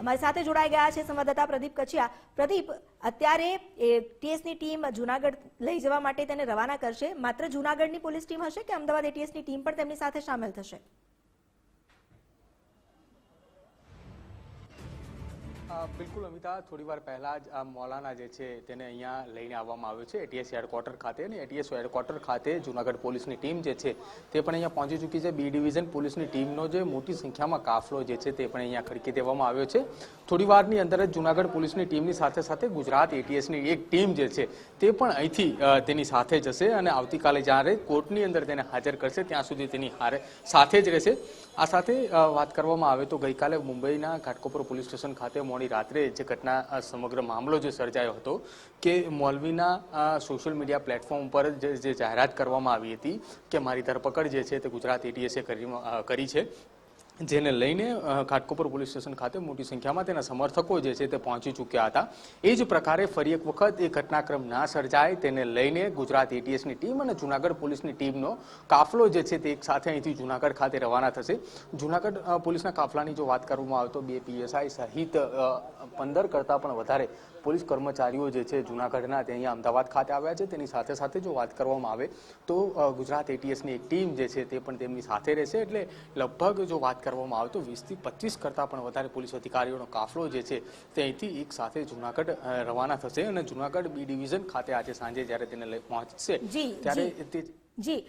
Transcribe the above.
અમારી સાથે જોડાઈ ગયા છે સંવાદદાતા પ્રદીપ કચિયા. પ્રદીપ, અત્યારે એટીએસની ટીમ જુનાગઢ લઈ જવા માટે તેને રવાના કરશે. માત્ર જુનાગઢની પોલીસ ટીમ હશે કે અમદાવાદ એટીએસની ટીમ પણ તેમની સાથે સામેલ થશે? બિલકુલ અમિતા થોડી વાર પહેલાં જ આ મૌલાના જે છે તેને અહીંયા લઈને આવવામાં આવ્યો છે એટીએસ હેડક્વાર્ટર ખાતે અને એટીએસ હેડક્વાર્ટર ખાતે જુનાગઢ પોલીસની ટીમ જે છે તે પણ અહીંયા પહોંચી ચૂકી છે. બી ડિવિઝન પોલીસની ટીમનો જે મોટી સંખ્યામાં કાફલો જે છે તે પણ અહીંયા ખડકી દેવામાં આવ્યો છે. થોડી વારની અંદર જ જુનાગઢ પોલીસની ટીમની સાથે સાથે ગુજરાત એટીએસની એક ટીમ જે છે તે પણ અહીંથી તેની સાથે જશે અને આવતીકાલે જ્યારે કોર્ટની અંદર તેને હાજર કરશે, ત્યાં સુધી તેની હારે સાથે જ રહેશે. આ સાથે વાત કરવામાં આવે તો ગઈકાલે મુંબઈના ઘાટકોપર પોલીસ સ્ટેશન ખાતે મોડી રાત્રે જે ઘટના સમગ્ર મામલો જે સર્જાયો હતો કે મોલવીના સોશિયલ મીડિયા પ્લેટફોર્મ પર જે જાહેરાત કરવામાં આવી હતી કે મારી ધરપકડ જે છે તે ગુજરાત એટીએસે કરી છે. જેને લઈને ઘાટકોપર પોલીસ સ્ટેશન ખાતે મોટી સંખ્યામાં તેના સમર્થકો જે છે તે પહોંચી ચૂક્યા હતા. એ જ પ્રકારે ફરી એક વખત એ ઘટનાક્રમ ના સર્જાય. તેને લઈને ગુજરાત એટીએસની ટીમ અને જુનાગઢ પોલીસની ટીમનો કાફલો જે છે તે એક સાથે અહીંથી જુનાગઢ ખાતે રવાના થશે. જુનાગઢ પોલીસના કાફલાની જો વાત કરવામાં આવે તો બે પીએસઆઈ સહિત પંદર કરતાં પણ વધારે પોલીસ કર્મચારીઓ જે છે જુનાગઢના તે અહીંયા અમદાવાદ ખાતે આવ્યા છે. તેની સાથે સાથે જો વાત કરવામાં આવે તો ગુજરાત એટીએસની એક ટીમ જે છે તે પણ તેમની સાથે રહેશે. એટલે લગભગ જો વાત કરવામાં આવે તો વીસથી પચીસ કરતાં પણ વધારે પોલીસ અધિકારીઓનો કાફલો જે છે તે અહીંથી એક સાથે જુનાગઢ રવાના થશે અને જુનાગઢ બી ડિવિઝન ખાતે આજે સાંજે જ્યારે તેને લઈ પહોંચશે ત્યારે તે જી.